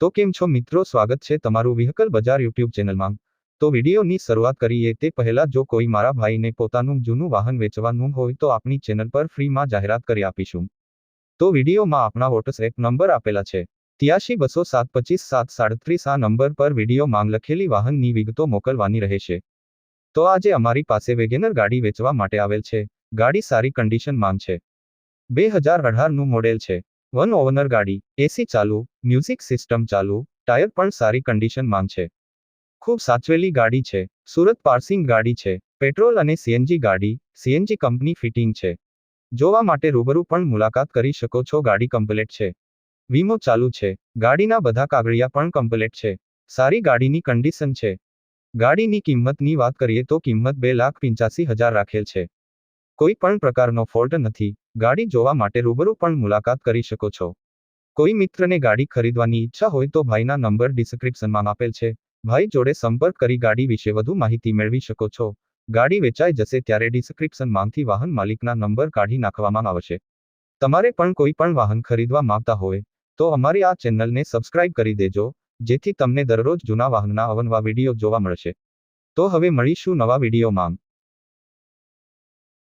તો કેમ છો મિત્રો? સ્વાગત છે તમારું વ્હીકલ બજાર યુટ્યુબ ચેનલમાં. તો વિડીયોની શરૂઆત કરીએ તે પહેલા જો કોઈ મારા ભાઈને પોતાનું જૂનું વાહન વેચવાનું હોય તો આપણી ચેનલ પર ફ્રીમાં જાહેરાત કરી આપીશું. તો વિડીયોમાં આપણા વોટ્સએપ નંબર આપેલા છે. ત્યાસી બસો સાત પચીસ સાત સાડત્રીસ આ નંબર પર વીડિયો માંગ લખેલી વાહનની વિગતો મોકલવાની રહેશે. તો આજે અમારી પાસે વેગેનર ગાડી વેચવા માટે આવેલ છે. ગાડી સારી કન્ડિશનમાં છે. બે હજાર અઢારનું મોડેલ છે. વન ઓવનર ગાડી, એસી ચાલુ, મ્યુઝિક સિસ્ટમ ચાલુ, ટાયર પણ સારી કન્ડિશનમાં છે. ખૂબ સાચવેલી ગાડી છે, સુરત પાર્સિંગ ગાડી છે, પેટ્રોલ અને સીએનજી ગાડી, સીએનજી કંપની ફિટિંગ છે. જોવા માટે રૂબરૂ પણ મુલાકાત કરી શકો છો, ગાડી કમ્પ્લેટ છે. વીમો ચાલુ છે, ગાડીના બધા કાગળિયા પણ કમ્પ્લેટ છે. સારી ગાડીની કન્ડિશન છે. ગાડીની કિંમતની વાત કરીએ તો કિંમત બે લાખ પિંચાસી હજાર રાખેલ છે. કોઈ પણ પ્રકારનો ફોલ્ટ નથી. ગાડી જોવા માટે રૂબરૂ પણ મુલાકાત કરી શકો છો. કોઈ મિત્રને ગાડી ખરીદવાની ઈચ્છા હોય તો ભાઈના નંબર ડિસ્ક્રિપ્શનમાં આપેલ છે. ભાઈ જોડે સંપર્ક કરી ગાડી વિશે વધુ માહિતી મેળવી શકો છો. ગાડી વેચાઈ જશે ત્યારે ડિસ્ક્રિપ્શનમાંથી વાહન માલિકના નંબર કાઢી નાખવામાં આવશે. તમારે પણ કોઈ પણ વાહન ખરીદવા માંગતા હોય, તો અમારી આ ચેનલને સબસ્ક્રાઇબ કરી દેજો, જેથી તમને દરરોજ જૂના વાહનના અવનવા વીડિયો જોવા મળશે. તો હવે મળીશું નવા વિડીયોમાં.